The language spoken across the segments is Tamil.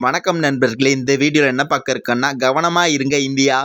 வணக்கம் நண்பர்களே இந்த வீடியோவில் என்ன பார்க்க இருக்கோன்னா கவனமாக இருங்க இந்தியா.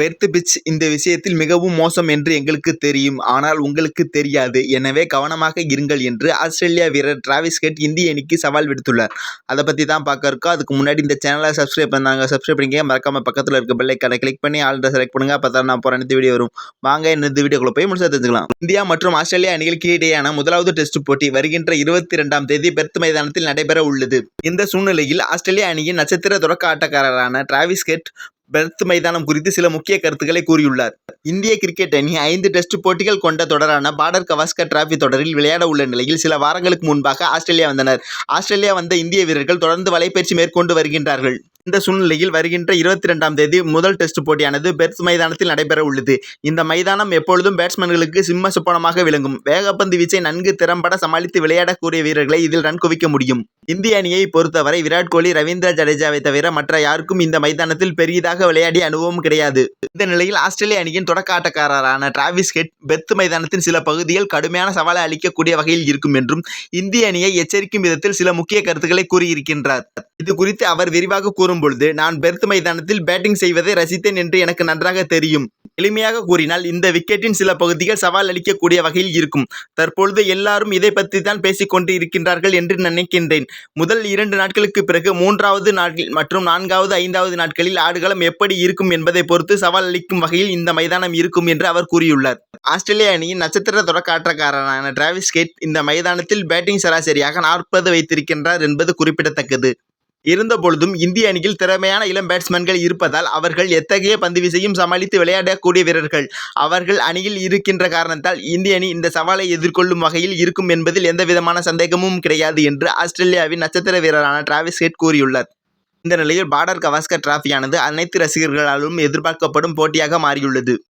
பெர்த் பிச் இந்த விஷயத்தில் மிகவும் மோசம் என்று எங்களுக்கு தெரியும். ஆனால் உங்களுக்கு தெரியாது. எனவே கவனமாக இருங்கள் என்று ஆஸ்திரேலியா வீரர் டிராவிஸ் ஹெட் இந்திய அணிக்கு சவால் விடுத்துள்ளார். அதை பற்றி தான் பார்க்க இருக்கோம். அதுக்கு முன்னாடி இந்த சேனலை சப்ஸ்கிரைப் பண்ணாங்க சப்ஸ்கிரைப் பண்ணிக்க மறக்காம பக்கத்தில் இருக்க பெல்லைக்கான கிளிக் பண்ணி ஆல்ரெடி செலக்ட் பண்ணுங்க. அப்போ தான் நான் போகிற அனைத்து வீடியோ வரும். வாங்க இந்த வீடியோக்குள்ள போய் முழுசாக தெரிஞ்சுக்கலாம். இந்தியா மற்றும் ஆஸ்திரேலியா அணிகளுக்கு இடையேயான முதலாவது டெஸ்ட் போட்டி வருகின்ற இருபத்தி ரெண்டாம் தேதி பெர்த் மைதானத்தில் நடைபெற உள்ளது. இந்த சூழ்நிலையில் ஆஸ்திரேலியா அணியின் நட்சத்திர தொடக்க ஆட்டக்காரரான டிராவிஸ் ஹெட் பெர்த் மைதானம் குறித்து சில முக்கிய கருத்துக்களை கூறியுள்ளார். இந்திய கிரிக்கெட் அணி ஐந்து டெஸ்ட் போட்டிகள் கொண்ட தொடரான பார்டர் கவாஸ்கர் டிராபி தொடரில் விளையாட உள்ள நிலையில் சில வாரங்களுக்கு முன்பாக ஆஸ்திரேலியா வந்தனர். ஆஸ்திரேலியா வந்த இந்திய வீரர்கள் தொடர்ந்து வலைப்பயிற்சி மேற்கொண்டு வருகின்றார்கள். இந்த சூழ்நிலையில் வருகின்ற இருபத்தி ரெண்டாம் தேதி முதல் டெஸ்ட் போட்டியானது பெர்த் மைதானத்தில் நடைபெற உள்ளது. இந்த மைதானம் எப்பொழுதும் பேட்ஸ்மேன்களுக்கு சிம்ம சுப்பனமாக விளங்கும். வேகப்பந்து வீச்சை நன்கு திறம்பட சமாளித்து விளையாடக்கூடிய வீரர்களை இதில் ரன் குவிக்க முடியும். இந்திய அணியை பொறுத்தவரை விராட் கோலி ரவீந்திர ஜடேஜாவை தவிர மற்ற யாருக்கும் இந்த மைதானத்தில் பெரிதாக விளையாடிய அனுபவம் கிடையாது. இந்த நிலையில் ஆஸ்திரேலிய அணியின் தொடக்க ஆட்டக்காரரான டிராவிஸ் ஹெட் பெர்த் மைதானத்தின் சில பகுதிகள் கடுமையான சவாலை அளிக்கக்கூடிய வகையில் இருக்கும் என்றும் இந்திய அணியை எச்சரிக்கும் விதத்தில் சில முக்கிய கருத்துக்களை கூறியிருக்கின்றார். இது குறித்து அவர் விரிவாக கூறும் பொழுது நான் பெர்த் மைதானத்தில் பேட்டிங் செய்வதை ரசித்தேன் என்று எனக்கு நன்றாக தெரியும். எளிமையாக கூறினால் இந்த விக்கெட்டின் சில பகுதிகள் சவால் அளிக்கக்கூடிய வகையில் இருக்கும். தற்பொழுது எல்லாரும் இதை பற்றி தான் பேசிக்கொண்டு இருக்கின்றார்கள் என்று நினைக்கின்றேன். முதல் இரண்டு நாட்களுக்கு பிறகு மூன்றாவது நாட்கள் மற்றும் நான்காவது ஐந்தாவது நாட்களில் ஆடுகளம் எப்படி இருக்கும் என்பதை பொறுத்து சவால் அளிக்கும் வகையில் இந்த மைதானம் இருக்கும் என்று அவர் கூறியுள்ளார். ஆஸ்திரேலிய அணியின் நட்சத்திர தொடக்காட்டக்காரரான டிராவிஸ் கேட் இந்த மைதானத்தில் பேட்டிங் சராசரியாக நாற்பது வைத்திருக்கின்றார் என்பது குறிப்பிடத்தக்கது. இருந்தபொழுதும் இந்திய அணியில் திறமையான இளம் பேட்ஸ்மேன்கள் இருப்பதால் அவர்கள் எத்தகைய பந்து வீசையும் சமாளித்து விளையாடக்கூடிய வீரர்கள்? அவர்கள் அணியில் இருக்கின்ற காரணத்தால் இந்திய அணி இந்த சவாலை எதிர்கொள்ளும் வகையில் இருக்கும் என்பதில் எந்தவிதமான சந்தேகமும் கிடையாது என்று ஆஸ்திரேலியாவின் நட்சத்திர வீரரான டிராவிஸ் ஹெட் கூறியுள்ளார். இந்த நிலையில் பார்டர் கவாஸ்கர் டிராஃபியானது அனைத்து ரசிகர்களாலும் எதிர்பார்க்கப்படும் போட்டியாக மாறியுள்ளது.